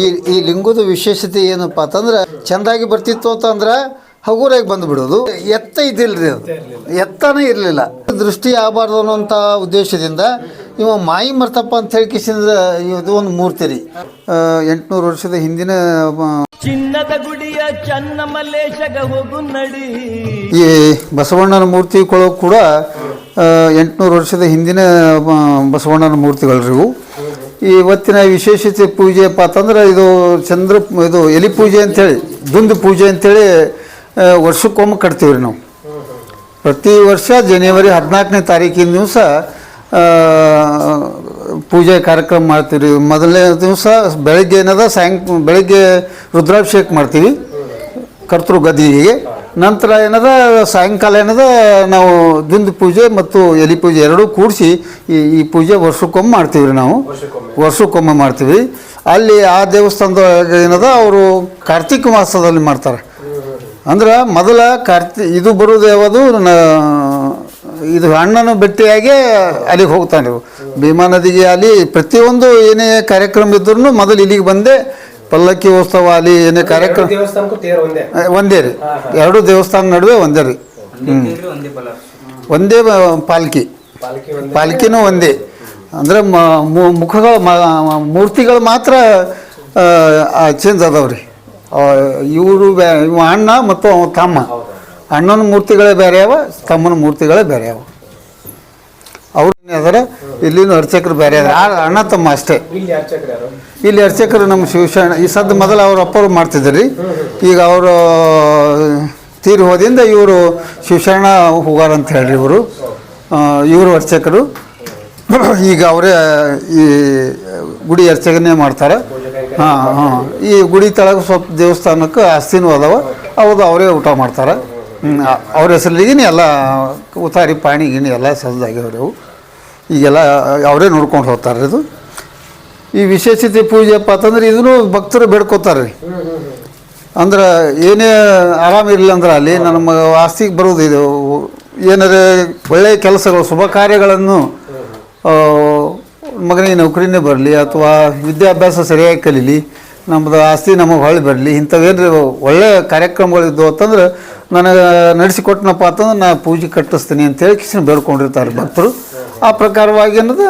ಈ ಈ ಲಿಂಗದ ವಿಶೇಷತೆ ಏನಪ್ಪ ಅಂತಂದ್ರೆ ಚೆಂದಾಗಿ ಬರ್ತಿತ್ತು ಅಂತಂದ್ರೆ ಹಗುರಾಗಿ ಬಂದುಬಿಡೋದು ಎತ್ತ ಇದ್ದಿಲ್ರಿ ಅದು. ಎತ್ತನೇ ಇರಲಿಲ್ಲ. ದೃಷ್ಟಿ ಆಗಬಾರ್ದು ಅನ್ನೋಂಥ ಉದ್ದೇಶದಿಂದ ಇವ ಮಾಯಿ ಮರ್ತಪ್ಪ ಅಂತ ಹೇಳಿ ಕಿಸಿಂದ ಇದು ಒಂದು ಮೂರ್ತಿ ರೀ. ಎಂಟುನೂರು ವರ್ಷದ ಹಿಂದಿನ ಚಿನ್ನದ ಗುಡಿಯ ಚನ್ನ ಮಲ್ಲೇಶಗ ಹೋಗು ನಡಿ. ಈ ಬಸವಣ್ಣನ ಮೂರ್ತಿ ಕೂಡ ಎಂಟುನೂರು ವರ್ಷದ ಹಿಂದಿನ ಬಸವಣ್ಣನ ಮೂರ್ತಿಗಳು ರೀ ಇವು. ಇವತ್ತಿನ ವಿಶೇಷತೆ ಪೂಜೆ ಅಂತಂದ್ರೆ ಇದು ಚಂದ್ರ ಇದು ಎಲಿ ಪೂಜೆ ಅಂತೇಳಿ, ದುಂದು ಪೂಜೆ ಅಂತೇಳಿ ವರ್ಷಕ್ಕೊಮ್ಮೆ ಕಟ್ತೀವಿ ರೀ ನಾವು. ಪ್ರತಿ ವರ್ಷ ಜನವರಿ ಹದಿನಾಲ್ಕನೇ ತಾರೀಕಿನ ದಿವಸ ಪೂಜೆ ಕಾರ್ಯಕ್ರಮ ಮಾಡ್ತೀವಿ ಮೊದಲನೇ ದಿವಸ ಬೆಳಗ್ಗೆ ಏನದ, ಸಾಯಂಕ, ಬೆಳಗ್ಗೆ ರುದ್ರಾಭಿಷೇಕ ಮಾಡ್ತೀವಿ ಕರ್ತೃ ಗದಿಗೆ ನಂತರ ಏನದ ಸಾಯಂಕಾಲ ಏನದ ನಾವು ದುಂದು ಪೂಜೆ ಮತ್ತು ಎಲಿ ಪೂಜೆ ಎರಡೂ ಕೂಡಿಸಿ ಈ ಈ ಪೂಜೆ ವರ್ಷಕ್ಕೊಮ್ಮೆ ಮಾಡ್ತೀವಿ ರೀ ನಾವು. ವರ್ಷಕ್ಕೊಮ್ಮೆ. ಮಾಡ್ತೀವಿ. ಅಲ್ಲಿ ಆ ದೇವಸ್ಥಾನದೊಳಗೆ ಏನದ ಅವರು ಕಾರ್ತಿಕ ಮಾಸದಲ್ಲಿ ಮಾಡ್ತಾರೆ. ಅಂದ್ರೆ ಮೊದಲ ಕಾರ್ತಿ ಇದು ಬರೋದು ಯಾವುದು ನ- ಇದು ಅಣ್ಣನ ಭೇಟಿಯಾಗೆ ಅಲ್ಲಿಗೆ ಹೋಗ್ತಾನೆ ನೀವು ಭೀಮಾ ನದಿಗೆ ಅಲ್ಲಿ ಪ್ರತಿಯೊಂದು ಏನೇ ಕಾರ್ಯಕ್ರಮ ಇದ್ರೂ ಮೊದಲು ಇಲ್ಲಿಗೆ ಬಂದೆ ಪಲ್ಲಕ್ಕಿ ಉತ್ಸವ ಅಲ್ಲಿ ಏನೇ ಕಾರ್ಯಕ್ರಮ ದೇವಸ್ಥಾನಕ್ಕೂ ತೇರು ಒಂದೇ? ಒಂದೇ ರೀ. ಎರಡು ದೇವಸ್ಥಾನ ನಡುವೆ ಒಂದೇ ರೀ. ಒಂದೇ ಪಾಲ್ಕಿ. ಒಂದೇ. ಪಾಲ್ಕಿನೂ ಒಂದೇ. ಅಂದ್ರೆ ಮ- ಮು- ಮುಖಗಳು ಮ- ಮೂರ್ತಿಗಳು ಮಾತ್ರ ಚೇಂಜ್ ಅದಾವ್ರಿ ಇವರು ಇವ ಅಣ್ಣ ಮತ್ತು ಅವ ತಮ್ಮ. ಅಣ್ಣನ ಮೂರ್ತಿಗಳೇ ಬೇರೆ ಅವ ತಮ್ಮನ ಮೂರ್ತಿಗಳೇ ಬೇರೆ ಅವ. ಅವ್ರು ಅದರ ಇಲ್ಲಿನೂ ಅರ್ಚಕರು ಬೇರೆ ಅದಾರ ಆ ಅಣ್ಣ ತಮ್ಮ ಅಷ್ಟೇ. ಇಲ್ಲಿ ಅರ್ಚಕರು ನಮ್ಮ ಶಿವಶರಣ ಈ ಸದ್ದು ಮೊದಲು ಅವ್ರ ಅಪ್ಪರು ಮಾಡ್ತಿದ್ರಿ ಈಗ ಅವರು ತೀರಿ ಹೋದಿಂದ ಇವರು ಶಿವಶರಣ ಹೋಗಾರ ಅಂತ ಹೇಳ್ರಿ ಇವರು. ಇವರು ಅರ್ಚಕರು. ಈಗ ಅವರೇ ಈ ಗುಡಿ ಅರ್ಚಕನೇ ಮಾಡ್ತಾರೆ. ಹಾಂ ಹಾಂ. ಈ ಗುಡಿ ತಳಗ ಸ್ವಲ್ಪ ದೇವಸ್ಥಾನಕ್ಕೆ ಆಸ್ತಿನೂ ಅದಾವ. ಹೌದು ಅವರೇ ಊಟ ಮಾಡ್ತಾರೆ. ಅವ್ರ ಹೆಸರಿಗಿನ ಎಲ್ಲ ಉತಾರಿ ಪಾಣಿ ಗಿಣಿ ಎಲ್ಲ ಸಜ್ಜಾಗ್ಯಾವ್ರಿ ಅವು. ಈಗೆಲ್ಲ ಅವರೇ ನೋಡ್ಕೊಂಡು ಹೋಗ್ತಾರೆ ಇದು. ಈ ವಿಶೇಷತೆ ಪೂಜೆಪ್ಪ ಅಂತಂದ್ರೆ ಇದನ್ನು ಭಕ್ತರು ಬೇಡ್ಕೋತಾರೆ. ರೀ ಅಂದ್ರೆ ಏನೇ ಆರಾಮಿರಲಿಲ್ಲ ಅಂದ್ರೆ ಅಲ್ಲಿ ನಮ್ಮ ಆಸ್ತಿಗೆ ಬರೋದು ಇದು. ಏನಾರ ಒಳ್ಳೆಯ ಕೆಲಸಗಳು ಶುಭ ಕಾರ್ಯಗಳನ್ನು ಮಗನಿಗೆ ನೌಕರಿನೇ ಬರಲಿ ಅಥವಾ ವಿದ್ಯಾಭ್ಯಾಸ ಸರಿಯಾಗಿ ಕಲೀಲಿ ನಮ್ಮದು ಆಸ್ತಿ ನಮಗೆ ಹೊಳ್ಳಿ ಬರಲಿ ಇಂಥವೇನ್ರಿ ಒಳ್ಳೆಯ ಕಾರ್ಯಕ್ರಮಗಳಿದ್ದು ಅಂತಂದ್ರೆ ನನಗೆ ನಡೆಸಿಕೊಟ್ಟನಪ್ಪ ಅಂತಂದ್ರೆ ನಾ ಪೂಜೆ ಕಟ್ಟಿಸ್ತೀನಿ ಅಂತೇಳಿ ಕಿಶನ್ ಬೇಡ್ಕೊಂಡಿರ್ತಾರೆ ಭಕ್ತರು. ಆ ಪ್ರಕಾರವಾಗಿ ಅನ್ನೋದು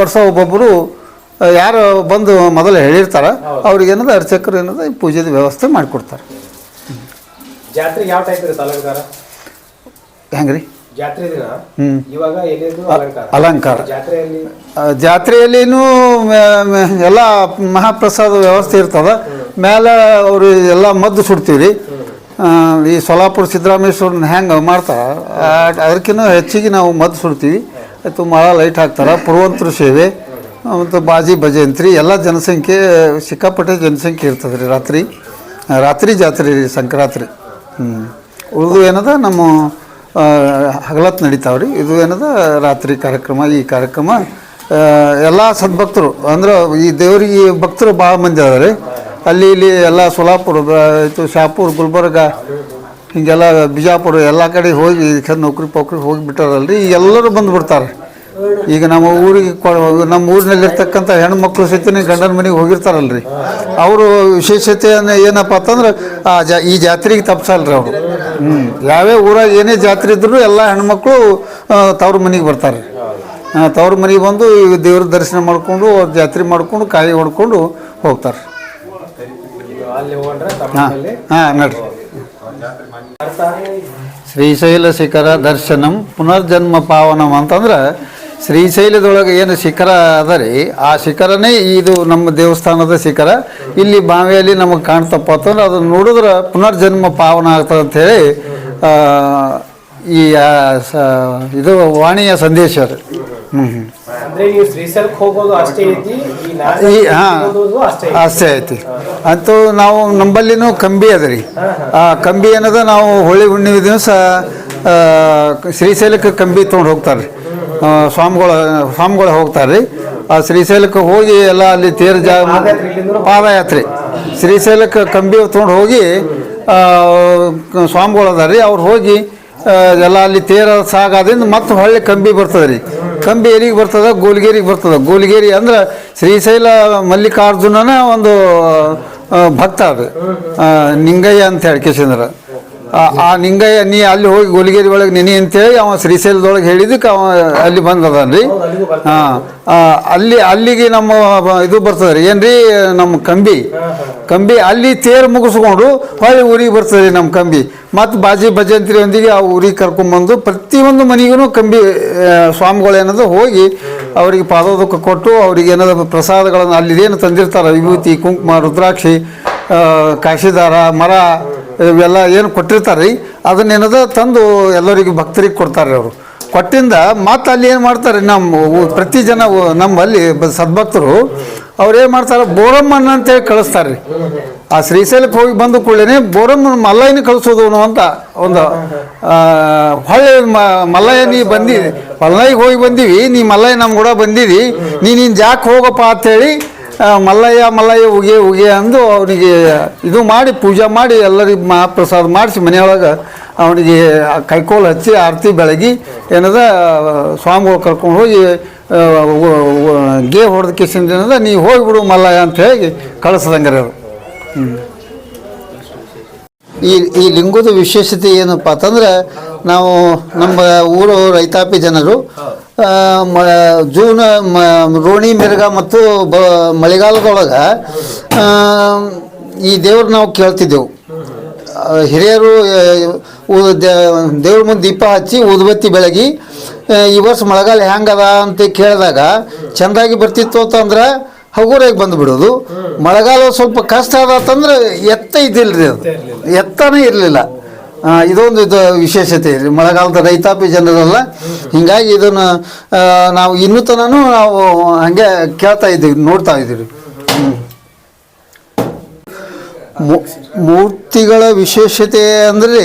ವರ್ಷ ಒಬ್ಬೊಬ್ಬರು ಯಾರು ಬಂದು ಮೊದಲು ಹೇಳಿರ್ತಾರೆ ಅವ್ರಿಗೆ ಏನದು ಅರ್ಚಕರು ಏನದ ಈ ಪೂಜೆದ ವ್ಯವಸ್ಥೆ ಮಾಡಿಕೊಡ್ತಾರೆ. ಜಾತ್ರೆ ಯಾವ ಟೈಪ್ ಇರುತ್ತೆ ಅಲಂಕಾರ? ಹೆಂಗೆ ರೀ ಜಾತ್ರೆ ದಿನ? ಹ್ಞೂ ಇವಾಗ ಅಲಂಕಾರ? ಜಾತ್ರೆಯಲ್ಲಿ? ಜಾತ್ರೆಯಲ್ಲಿನೂ ಎಲ್ಲ ಮಹಾಪ್ರಸಾದ ವ್ಯವಸ್ಥೆ ಇರ್ತದ. ಮೇಲೆ ಅವರು ಎಲ್ಲ ಮದ್ದು ಸುಡ್ತೀವಿ ಈ ಸೊಲಾಪುರ ಸಿದ್ದರಾಮೇಶ್ವರನ ಹೆಂಗೆ ಮಾಡ್ತಾರೆ ಅದಕ್ಕಿಂತ ಹೆಚ್ಚಿಗೆ ನಾವು ಮದ್ದು ಸುಡ್ತೀವಿ. ಆಯಿತು ಮಳ ಲೈಟ್ ಹಾಕ್ತಾರೆ. ಪುರವಂತರು ಸೇವೆ ಮತ್ತು ಬಾಜಿ ಭಜಂತ್ರಿ ಎಲ್ಲ ಜನಸಂಖ್ಯೆ, ಸಿಕ್ಕಾಪಟ್ಟೆ ಜನಸಂಖ್ಯೆ ಇರ್ತದೆ ರೀ ರಾತ್ರಿ ರಾತ್ರಿ ಜಾತ್ರೆ ರೀ ಸಂಕ್ರಾಂತಿ ಹ್ಞೂ ಉಳಿದು ಏನದ, ನಮ್ಮ ಹಗಲತ್ತು ನಡೀತಾವೆ ರೀ ಇದು ಏನದ, ರಾತ್ರಿ ಕಾರ್ಯಕ್ರಮ, ಈ ಕಾರ್ಯಕ್ರಮ ಎಲ್ಲ ಸದ್ಭಕ್ತರು, ಅಂದ್ರೆ ಈ ದೇವರಿಗೆ ಭಕ್ತರು ಭಾಳ ಮಂದಿ ಅದಾರೆ. ಅಲ್ಲಿ ಇಲ್ಲಿ ಎಲ್ಲ ಸೋಲಾಪುರ ಇದು ಶಾಪುರ್, ಗುಲ್ಬರ್ಗ ಹಿಂಗೆಲ್ಲ ಬಿಜಾಪುರ ಎಲ್ಲ ಕಡೆ ಹೋಗಿ ಕೆಲ ನೌಕರಿ ಪೌಕರಿ ಹೋಗಿ ಬಿಟ್ಟಾರಲ್ರಿ ಈಗ ಎಲ್ಲರೂ ಬಂದುಬಿಡ್ತಾರೆ ಈಗ ನಮ್ಮ ಊರಿಗೆ ಕೊ- ನಮ್ಮ ಊರಿನಲ್ಲಿರ್ತಕ್ಕಂಥ ಹೆಣ್ಮಕ್ಳು ಸಹಿತ ಗಂಡನ ಮನೆಗೆ ಹೋಗಿರ್ತಾರಲ್ರಿ. ಅವರು ವಿಶೇಷತೆಯನ್ನು ಏನಪ್ಪ ಅಂತಂದ್ರೆ ಆ ಜಾ ಈ ಜಾತ್ರೆಗೆ ತಪ್ಸಲ್ರಿ ಅವರು. ಹ್ಞೂ ಯಾವ್ಯಾವ ಊರಾಗ ಏನೇ ಜಾತ್ರೆ ಇದ್ರೂ ಎಲ್ಲ ಹೆಣ್ಮಕ್ಳು ತವ್ರ ಮನೆಗೆ ಬರ್ತಾರೆ. ತವ್ರ ಮನೆಗೆ ಬಂದು ಈ ದೇವ್ರ ದರ್ಶನ ಮಾಡಿಕೊಂಡು ಅವ್ರ ಜಾತ್ರೆ ಮಾಡಿಕೊಂಡು ಕಾಯಿ ಹೊಡ್ಕೊಂಡು ಹೋಗ್ತಾರೆ. ಹಾಂ ಹಾಂ ನಡ್ರಿ. ಶ್ರೀಶೈಲ ಶಿಖರ ದರ್ಶನಂ ಪುನರ್ಜನ್ಮ ಪಾವನಂ ಅಂತಂದ್ರೆ ಶ್ರೀಶೈಲದೊಳಗೆ ಏನು ಶಿಖರ ಅದ ರೀ ಆ ಶಿಖರನೇ ಇದು ನಮ್ಮ ದೇವಸ್ಥಾನದ ಶಿಖರ. ಇಲ್ಲಿ ಬಾವಿಯಲ್ಲಿ ನಮಗೆ ಕಾಣ್ತಪ್ಪ ಅಂತಂದ್ರೆ ಅದನ್ನು ನೋಡಿದ್ರೆ ಪುನರ್ಜನ್ಮ ಪಾವನ ಆಗ್ತದೆ ಹೇಳಿ ಈ ಇದು ವಾಣಿಯ ಸಂದೇಶ ರೀ ಅಷ್ಟೇ ಐತಿ ಅಂತೂ ನಾವು ನಂಬಲ್ಲಿನೂ ಕಂಬಿ ಅದ ರೀ. ಆ ಕಂಬಿ ಏನದ ನಾವು ಹೋಳಿ ಹುಣ್ಣಿಮೆ ದಿವಸ ಶ್ರೀಶೈಲಕ್ಕೆ ಕಂಬಿ ತೊಗೊಂಡು ಹೋಗ್ತಾರೆ ರೀ ಸ್ವಾಮಿಗಳ ಸ್ವಾಮಿಗಳು ಹೋಗ್ತಾರೆ ರೀ ಆ ಶ್ರೀಶೈಲಕ್ಕೆ ಹೋಗಿ ಎಲ್ಲ ಅಲ್ಲಿ ತೇರು ಜಾ ಪಾದಯಾತ್ರೆ. ಶ್ರೀಶೈಲಕ್ಕೆ ಕಂಬಿ ತೊಗೊಂಡು ಹೋಗಿ ಸ್ವಾಮಿಗಳು ಅದಾರ ರೀ ಅವ್ರು ಹೋಗಿ ಎಲ್ಲ ಅಲ್ಲಿ ತೇರ ಸಾಗಾದ್ರಿಂದ ಮತ್ತೆ ಹೊಳ್ಳಿ ಕಂಬಿ ಬರ್ತದೆ ರೀ. ಕಂಬಿ ಎಲ್ಲಿಗೆ ಬರ್ತದ? ಗೋಲ್ಗೇರಿಗೆ ಬರ್ತದ. ಗೋಲ್ಗೇರಿ ಅಂದ್ರೆ ಶ್ರೀಶೈಲ ಮಲ್ಲಿಕಾರ್ಜುನನ ಒಂದು ಭಕ್ತ ಅದು. ನಿಂಗಯ್ಯ ಅಂತ ಹೇಳಿ ಕೇಶಂದ್ರ. ಆ ನಿಂಗಯ್ಯ ನೀ ಅಲ್ಲಿ ಹೋಗಿ ಗೋಲಿಗೇರಿ ಒಳಗೆ ನೆನಿ ಅಂತೇಳಿ ಅವ ಶ್ರೀಶೈಲದೊಳಗೆ ಹೇಳಿದಕ್ಕೆ ಅವ ಅಲ್ಲಿ ಬಂದದನ್ರಿ ಹಾಂ ಅಲ್ಲಿ ಅಲ್ಲಿಗೆ ನಮ್ಮ ಇದು ಬರ್ತದೆ ರೀ ಏನ್ರಿ ನಮ್ಮ ಕಂಬಿ. ಕಂಬಿ ಅಲ್ಲಿ ತೇರು ಮುಗಿಸ್ಕೊಂಡು ಹೊಳ್ಳಿ ಊರಿಗೆ ಬರ್ತದೆ ರೀ ನಮ್ಮ ಕಂಬಿ. ಮತ್ತು ಬಾಜಿ ಭಜಂತ್ರಿಯೊಂದಿಗೆ ಆ ಊರಿಗೆ ಕರ್ಕೊಂಬಂದು ಪ್ರತಿಯೊಂದು ಮನೆಗೂ ಕಂಬಿ ಸ್ವಾಮಿಗಳು ಏನದು ಹೋಗಿ ಅವರಿಗೆ ಪಾದೋದಕ್ಕೆ ಕೊಟ್ಟು ಅವ್ರಿಗೆ ಏನಾದ ಪ್ರಸಾದಗಳನ್ನು ಅಲ್ಲಿದೇನು ತಂದಿರ್ತಾರೆ ವಿಭೂತಿ ಕುಂಕುಮ ರುದ್ರಾಕ್ಷಿ ಕಾಶಿದಾರ ಮರ ಇವೆಲ್ಲ ಏನು ಕೊಟ್ಟಿರ್ತಾರೆ ರೀ ಅದನ್ನೇನದ ತಂದು ಎಲ್ಲರಿಗೂ ಭಕ್ತರಿಗೆ ಕೊಡ್ತಾರೆ ಅವರು. ಕೊಟ್ಟಿಂದ ಮತ್ತೆ ಅಲ್ಲಿ ಏನು ಮಾಡ್ತಾರೆ ನಮ್ಮ ಪ್ರತಿ ಜನ ನಮ್ಮಲ್ಲಿ ಸದ್ಭಕ್ತರು ಅವ್ರು ಏನು ಮಾಡ್ತಾರೆ ಬೋರಮ್ಮನ ಅಂತೇಳಿ ಕಳಿಸ್ತಾರೆ ರೀ. ಆ ಶ್ರೀಶೈಲಕ್ಕೆ ಹೋಗಿ ಬಂದ ಕೂಡಲೇ ಬೋರಮ್ಮನ ಮಲ್ಲಯ್ಯನ ಕಳಿಸೋದು ಅಂತ ಒಂದು ಹೊಳ್ಳೆ ಮಲ್ಲಯ್ಯ ನೀ ಬಂದಿ ಮಲ್ಲಯ್ಯಗೆ ಹೋಗಿ ಬಂದೀವಿ ನೀ ಮಲ್ಲಯ್ಯ ನಮ್ಮ ಕೂಡ ಬಂದಿದಿ ನೀ ನೀನು ಜಾಕ್ ಹೋಗಪ್ಪ ಆ, ಮಲ್ಲಯ್ಯ ಮಲ್ಲಯ್ಯ ಉಗೆ ಉಗೆ ಅಂದು ಅವನಿಗೆ ಇದು ಮಾಡಿ, ಪೂಜೆ ಮಾಡಿ ಎಲ್ಲರಿಗೆ ಮಹಾಪ್ರಸಾದ ಮಾಡಿಸಿ ಮನೆಯೊಳಗೆ ಅವನಿಗೆ ಕೈಕೋಲು ಹಚ್ಚಿ ಆರತಿ ಬೆಳಗಿ ಏನದ, ಸ್ವಾಮಿಗಳು ಕರ್ಕೊಂಡು ಹೋಗಿ ಗೇ ಹೊಡೆದ ಕಿಸಿಂದ ಏನದ, ನೀ ಹೋಗಿಬಿಡು ಮಲ್ಲಯ್ಯ ಅಂತ ಹೇಳಿ ಕಳಿಸ್ದಂಗೆ ಅದು ಈ ಈ ಲಿಂಗದ ವಿಶೇಷತೆ ಏನಪ್ಪ ಅಂತಂದ್ರೆ, ನಾವು ನಮ್ಮ ಊರು ರೈತಾಪಿ ಜನರು ಮ, ಜೂನ್, ಮ, ರೋಣಿ, ಮಿರ್ಗ ಮತ್ತು ಬ, ಮಳೆಗಾಲದೊಳಗೆ ಈ ದೇವ್ರು ನಾವು ಕೇಳ್ತಿದ್ದೆವು. ಹಿರಿಯರು ದೇವ್ರ ಮುಂದೆ ದೀಪ ಹಚ್ಚಿ ಉದ್ಬತ್ತಿ ಬೆಳಗಿ ಈ ವರ್ಷ ಮಳೆಗಾಲ ಹೆಂಗದ ಅಂತ ಕೇಳಿದಾಗ, ಚೆಂದಾಗಿ ಬರ್ತಿತ್ತು ಅಂತಂದ್ರೆ ಹಗುರಾಗಿ ಬಂದುಬಿಡೋದು. ಮಳೆಗಾಲ ಸ್ವಲ್ಪ ಕಷ್ಟ ಆದತ್ತಂದ್ರೆ ಎತ್ತ ಇದ್ದಿಲ್ರಿ ಅದು. ಎತ್ತನೇ ಇರಲಿಲ್ಲ. ಇದೊಂದು ಇದು ವಿಶೇಷತೆ ರೀ. ಮಳೆಗಾಲದ ರೈತಾಪಿ ಜನರೆಲ್ಲ ಹಿಂಗಾಗಿ ಇದನ್ನು ನಾವು ಇನ್ನೂ ತನೂ ನಾವು ಹಾಗೆ ಕೇಳ್ತಾ ಇದ್ದೀವಿ ನೋಡ್ತಾ ಇದ್ದೀವಿ. ಮೂರ್ತಿಗಳ ವಿಶೇಷತೆ ಅಂದರೆ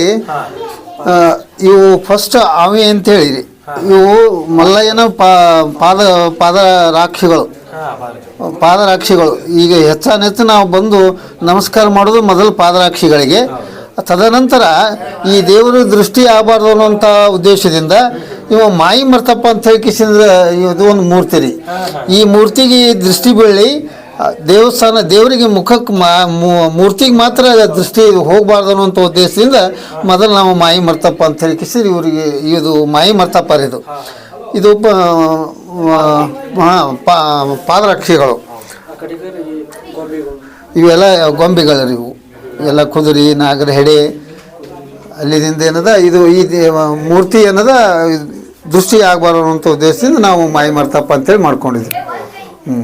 ಇವು ಫಸ್ಟ್ ಅವೆ ಅಂತ ಹೇಳಿರಿ ಇವು ಮಲ್ಲಯ್ಯನ ಪಾದ ಪಾದ ರಾಕ್ಷಿಗಳು. ಪಾದರಾಕ್ಷಿಗಳು. ಈಗ ಹೆಚ್ಚಾನೆಚ್ಚು ನಾವು ಬಂದು ನಮಸ್ಕಾರ ಮಾಡೋದು ಮೊದಲು ಪಾದರಾಕ್ಷಿಗಳಿಗೆ. ತದನಂತರ ಈ ದೇವರು ದೃಷ್ಟಿ ಆಗಬಾರ್ದು ಅನ್ನೋಂಥ ಉದ್ದೇಶದಿಂದ ಇವ ಮಾಯಿ ಮರ್ತಪ್ಪ ಅಂತ ಹೇಳ್ಕಿಸಿದ್ರೆ ಇದು ಒಂದು ಮೂರ್ತಿ ರೀ ಈ ಮೂರ್ತಿಗೆ ದೃಷ್ಟಿ ಬೀಳಿ ದೇವಸ್ಥಾನ ದೇವರಿಗೆ ಮುಖಕ್ಕೆ ಮಾ ಮೂರ್ತಿಗೆ ಮಾತ್ರ ದೃಷ್ಟಿ ಹೋಗಬಾರ್ದು ಅನ್ನೋಂಥ ಉದ್ದೇಶದಿಂದ ಮೊದಲು ನಾವು ಮಾಯಿ ಮರ್ತಪ್ಪ ಅಂತ ಹೇಳ್ಕಿಸಿ ಇವರಿಗೆ, ಇದು ಮಾಯಿ ಮರ್ತಪ್ಪ ಇದು. ಇದು ಪಾದರಕ್ಷೆಗಳು. ಇವೆಲ್ಲ ಗೊಂಬೆಗಳು ಇವು. ಎಲ್ಲ ಕುದುರೆ, ನಾಗರ ಹೆಡೆ. ಅಲ್ಲಿದಿಂದ ಏನದ? ಇದು ಈ ಮೂರ್ತಿ ಏನದ? ದೃಷ್ಟಿ ಆಗಬಾರ್ದು ಅಂತ ಉದ್ದೇಶದಿಂದ ನಾವು ಮಾಯಿ ಮಾಡ್ತಪ್ಪ ಅಂತೇಳಿ ಮಾಡ್ಕೊಂಡಿದ್ವಿ. ಹ್ಞೂ